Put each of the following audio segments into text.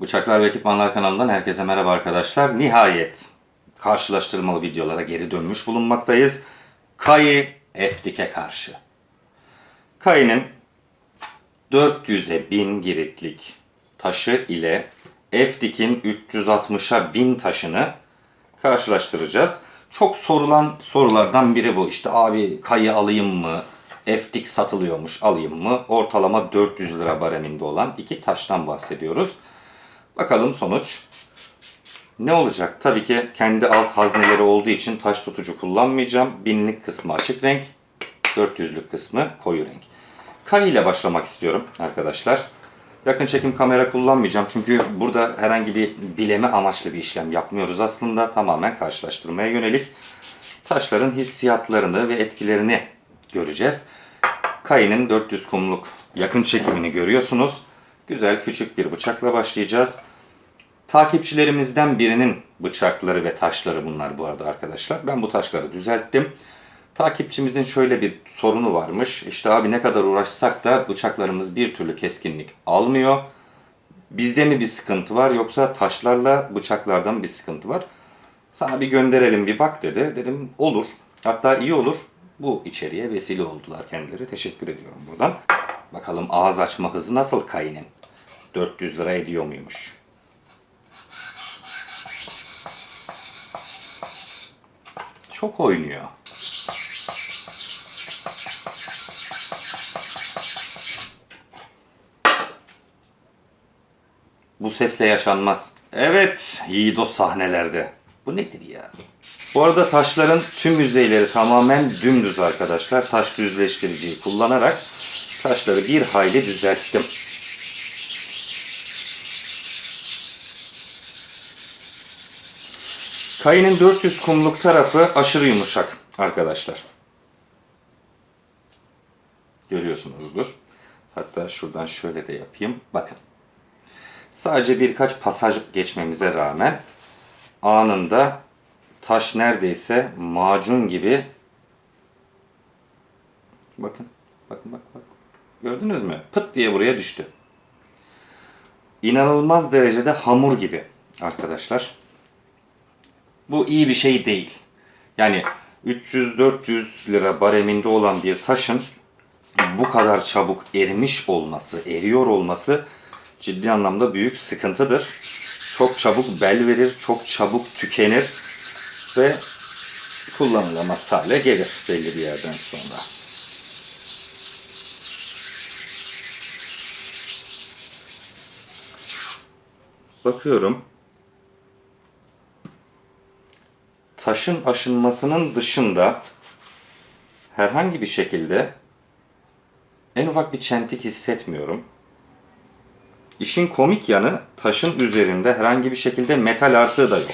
Bıçaklar ve Ekipmanlar kanalından herkese merhaba arkadaşlar. Nihayet karşılaştırmalı videolara geri dönmüş bulunmaktayız. Kayı Efdik'e karşı. Kayı'nın 400'e 1000 giritlik taşı ile Efdik'in 360'a 1000 taşını karşılaştıracağız. Çok sorulan sorulardan biri bu. İşte abi kayı alayım mı? Efdik satılıyormuş alayım mı? Ortalama 400 lira bareminde olan iki taştan bahsediyoruz. Bakalım sonuç ne olacak? Tabii ki kendi alt hazneleri olduğu için taş tutucu kullanmayacağım. Binlik kısmı açık renk, 400'lük kısmı koyu renk. Kay ile başlamak istiyorum arkadaşlar. Yakın çekim kamera kullanmayacağım çünkü burada herhangi bir bileme amaçlı bir işlem yapmıyoruz aslında. Tamamen karşılaştırmaya yönelik taşların hissiyatlarını ve etkilerini göreceğiz. Kayının 400 kumluk yakın çekimini görüyorsunuz. Güzel küçük bir bıçakla başlayacağız. Takipçilerimizden birinin bıçakları ve taşları bunlar bu arada arkadaşlar. Ben bu taşları düzelttim. Takipçimizin şöyle bir sorunu varmış. İşte abi ne kadar uğraşsak da bıçaklarımız bir türlü keskinlik almıyor. Bizde mi bir sıkıntı var yoksa taşlarla bıçaklardan bir sıkıntı var? Sana bir gönderelim bir bak dedi. Dedim olur. Hatta iyi olur. Bu içeriğe vesile oldular kendileri. Teşekkür ediyorum buradan. Bakalım ağız açma hızı nasıl kayının? 400 lira ediyor muymuş? Çok oynuyor. Bu sesle yaşanmaz. Evet, Yiğido sahnelerde. Bu nedir ya? Bu arada taşların tüm yüzeyleri tamamen dümdüz arkadaşlar. Taş düzleştiriciyi kullanarak taşları bir hayli düzelttim. Kayının 400 kumluk tarafı aşırı yumuşak arkadaşlar. Görüyorsunuzdur. Hatta şuradan şöyle de yapayım. Bakın. Sadece birkaç pasaj geçmemize rağmen anında taş neredeyse macun gibi bakın bakın bak bak gördünüz mü pıt diye buraya düştü İnanılmaz derecede hamur gibi arkadaşlar bu iyi bir şey değil yani 300-400 lira bareminde olan bir taşın bu kadar çabuk erimiş olması eriyor olması ciddi anlamda büyük sıkıntıdır çok çabuk bel verir çok çabuk tükenir ve kullanılamaz hale gelir belli bir yerden sonra. Bakıyorum. Taşın aşınmasının dışında herhangi bir şekilde en ufak bir çentik hissetmiyorum. İşin komik yanı taşın üzerinde herhangi bir şekilde metal artığı da yok.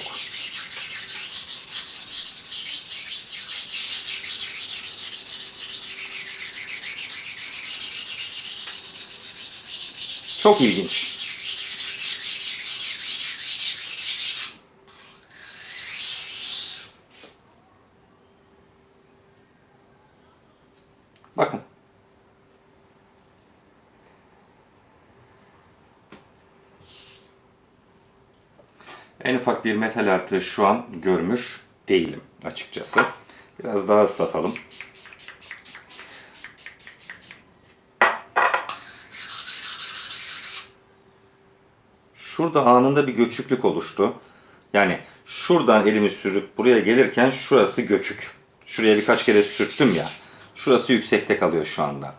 Çok ilginç. Bakın. En ufak bir metal artığı şu an görmüş değilim açıkçası. Biraz daha ıslatalım. Şurada anında bir göçüklük oluştu. Yani şuradan elimi sürüp buraya gelirken şurası göçük. Şuraya birkaç kere sürttüm ya. Şurası yüksekte kalıyor şu anda.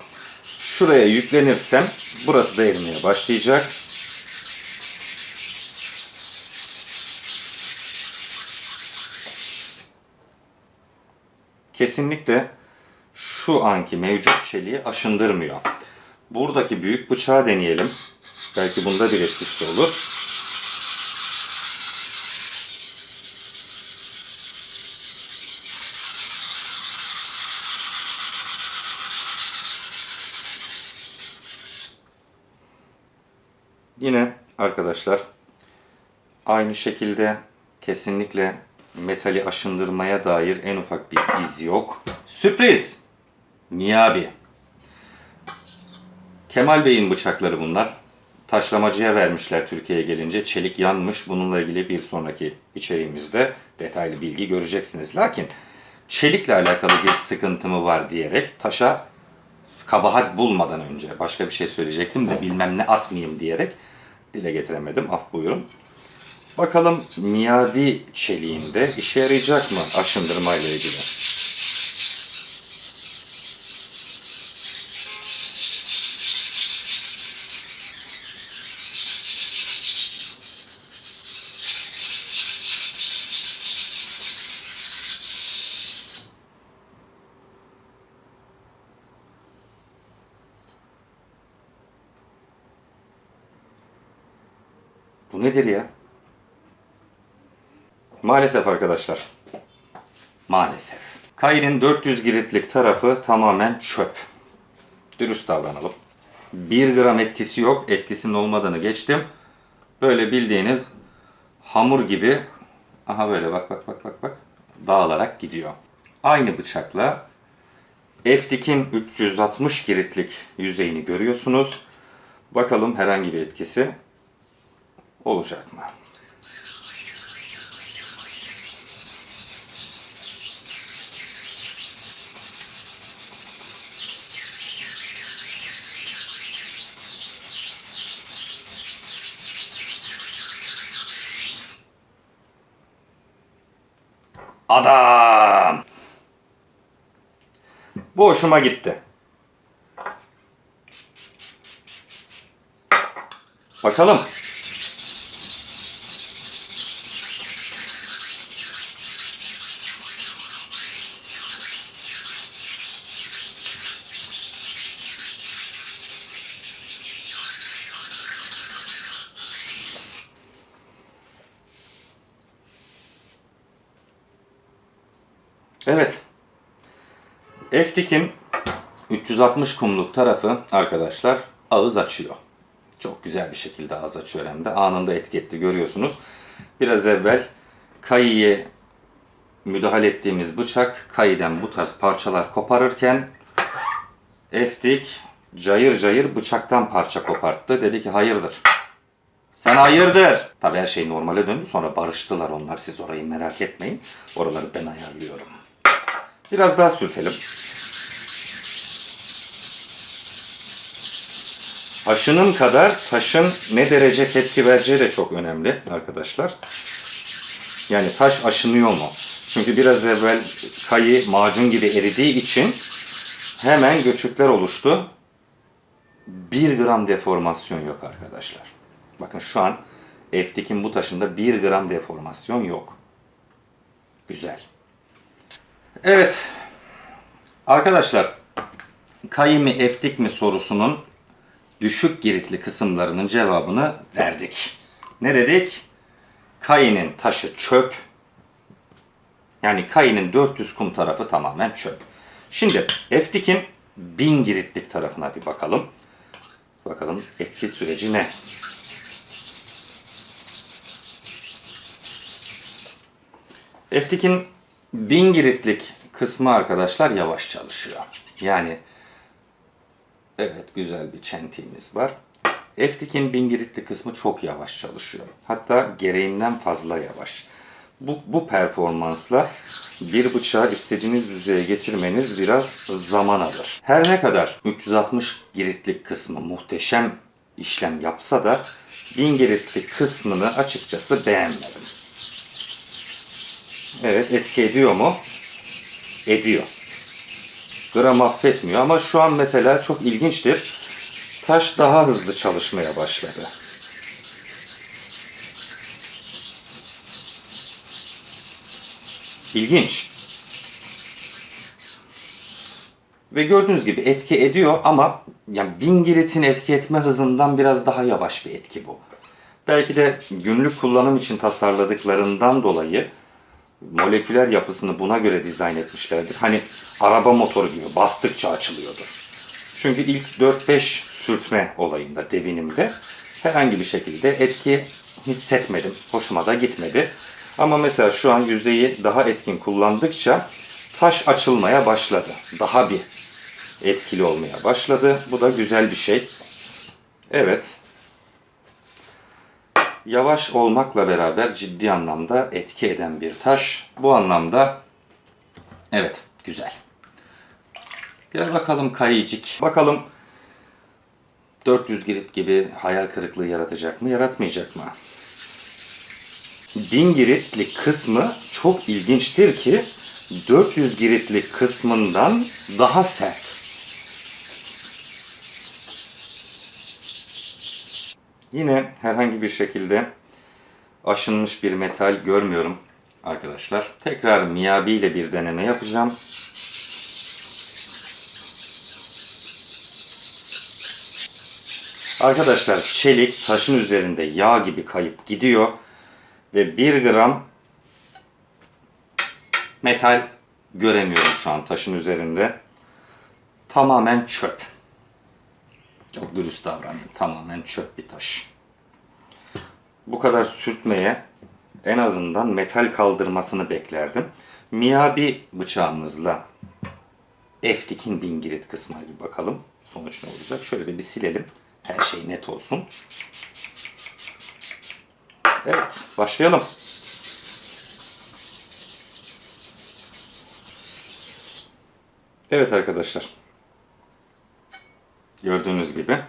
Şuraya yüklenirsem burası da erimeye başlayacak. Kesinlikle şu anki mevcut çeliği aşındırmıyor. Buradaki büyük bıçağı deneyelim. Belki bunda bir etkisi olur. Yine arkadaşlar aynı şekilde kesinlikle metali aşındırmaya dair en ufak bir iz yok. Sürpriz! Miyabi. Kemal Bey'in bıçakları bunlar. taşlamacıya vermişler Türkiye'ye gelince. Çelik yanmış. Bununla ilgili bir sonraki içeriğimizde detaylı bilgi göreceksiniz. Lakin çelikle alakalı bir sıkıntı mı var diyerek taşa kabahat bulmadan önce başka bir şey söyleyecektim de bilmem ne atmayayım diyerek dile getiremedim. Af buyurun. Bakalım miadi çeliğinde işe yarayacak mı aşındırma ile ilgili? Bu nedir ya? Maalesef arkadaşlar. Maalesef. Kayının 400 giritlik tarafı tamamen çöp. Dürüst davranalım. 1 gram etkisi yok. Etkisinin olmadığını geçtim. Böyle bildiğiniz hamur gibi aha böyle bak bak bak bak bak dağılarak gidiyor. Aynı bıçakla F-Dik'in 360 giritlik yüzeyini görüyorsunuz. Bakalım herhangi bir etkisi olacak mı? Adam! Bu hoşuma gitti. Bakalım. Evet. F-Dik'in 360 kumluk tarafı arkadaşlar ağız açıyor. Çok güzel bir şekilde ağız açıyor hem de. Anında etki etti görüyorsunuz. Biraz evvel kayıya müdahale ettiğimiz bıçak kayıdan bu tarz parçalar koparırken F-Dik cayır cayır bıçaktan parça koparttı. Dedi ki hayırdır. Sen hayırdır. Tabii her şey normale döndü. Sonra barıştılar onlar. Siz orayı merak etmeyin. Oraları ben ayarlıyorum. Biraz daha sürtelim. Aşının kadar taşın ne derece tepki vereceği de çok önemli arkadaşlar. Yani taş aşınıyor mu? Çünkü biraz evvel kayı macun gibi eridiği için hemen göçükler oluştu. 1 gram deformasyon yok arkadaşlar. Bakın şu an F-Dik'in bu taşında 1 gram deformasyon yok. Güzel. Evet. Arkadaşlar kayı mı eftik mi sorusunun düşük giritli kısımlarının cevabını verdik. Ne dedik? Kayının taşı çöp. Yani kayının 400 kum tarafı tamamen çöp. Şimdi eftikin 1000 giritlik tarafına bir bakalım. Bakalım etki süreci ne? Eftik'in 1000 giritlik kısmı arkadaşlar yavaş çalışıyor. Yani evet güzel bir çentiğimiz var. Eftik'in 1000 giritli kısmı çok yavaş çalışıyor. Hatta gereğinden fazla yavaş. Bu, bu performansla bir bıçağı istediğiniz düzeye getirmeniz biraz zaman alır. Her ne kadar 360 giritlik kısmı muhteşem işlem yapsa da 1000 giritlik kısmını açıkçası beğenmedim. Evet etki ediyor mu? Ediyor. Gram affetmiyor ama şu an mesela çok ilginçtir. Taş daha hızlı çalışmaya başladı. İlginç. Ve gördüğünüz gibi etki ediyor ama yani bin giritin etki etme hızından biraz daha yavaş bir etki bu. Belki de günlük kullanım için tasarladıklarından dolayı moleküler yapısını buna göre dizayn etmişlerdir. Hani araba motoru gibi bastıkça açılıyordur. Çünkü ilk 4-5 sürtme olayında, devinimde herhangi bir şekilde etki hissetmedim. Hoşuma da gitmedi. Ama mesela şu an yüzeyi daha etkin kullandıkça taş açılmaya başladı. Daha bir etkili. olmaya başladı. Bu da güzel bir şey. Evet. Yavaş olmakla beraber ciddi anlamda etki eden bir taş. Bu anlamda evet güzel. Gel bakalım kayıcık. Bakalım 400 girit gibi hayal kırıklığı yaratacak mı, yaratmayacak mı? 1000 giritlik kısmı çok ilginçtir ki 400 giritlik kısmından daha sert. Yine herhangi bir şekilde aşınmış bir metal görmüyorum arkadaşlar. Tekrar miyabi ile bir deneme yapacağım. Arkadaşlar çelik taşın üzerinde yağ gibi kayıp gidiyor ve 1 gram metal göremiyorum şu an taşın üzerinde. Tamamen çöp. Çok dürüst davranayım. Tamamen çöp bir taş. Bu kadar sürtmeye en azından metal kaldırmasını beklerdim. Miyabi bıçağımızla Eftik'in bingirit kısmına bir bakalım. Sonuç ne olacak? Şöyle bir silelim. Her şey net olsun. Evet, başlayalım. Evet arkadaşlar. Gördüğünüz gibi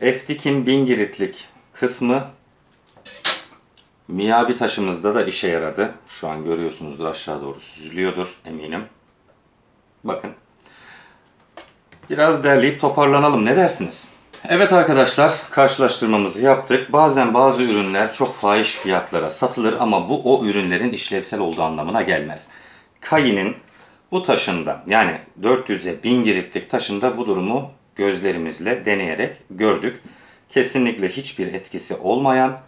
Eftik'in bingiritlik kısmı Miyabi taşımızda da işe yaradı. Şu an görüyorsunuzdur aşağı doğru süzülüyordur eminim. Bakın. Biraz derleyip toparlanalım ne dersiniz? Evet arkadaşlar karşılaştırmamızı yaptık. Bazen bazı ürünler çok fahiş fiyatlara satılır ama bu o ürünlerin işlevsel olduğu anlamına gelmez. Kayinin bu taşında yani 400'e 1000 giritlik taşında bu durumu gözlerimizle deneyerek gördük. Kesinlikle hiçbir etkisi olmayan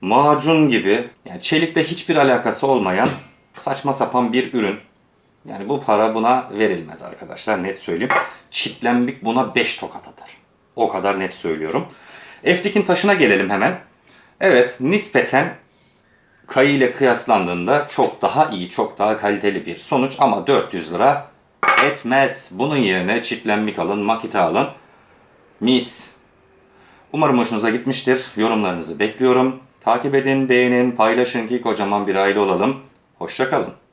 macun gibi yani çelikle hiçbir alakası olmayan saçma sapan bir ürün. Yani bu para buna verilmez arkadaşlar net söyleyeyim. Çitlenbik buna 5 tokat atar. O kadar net söylüyorum. Eftik'in taşına gelelim hemen. Evet nispeten kayı ile kıyaslandığında çok daha iyi, çok daha kaliteli bir sonuç ama 400 lira etmez. Bunun yerine çitlenbik alın, makita alın. Mis. Umarım hoşunuza gitmiştir. Yorumlarınızı bekliyorum. Takip edin, beğenin, paylaşın ki kocaman bir aile olalım. Hoşçakalın.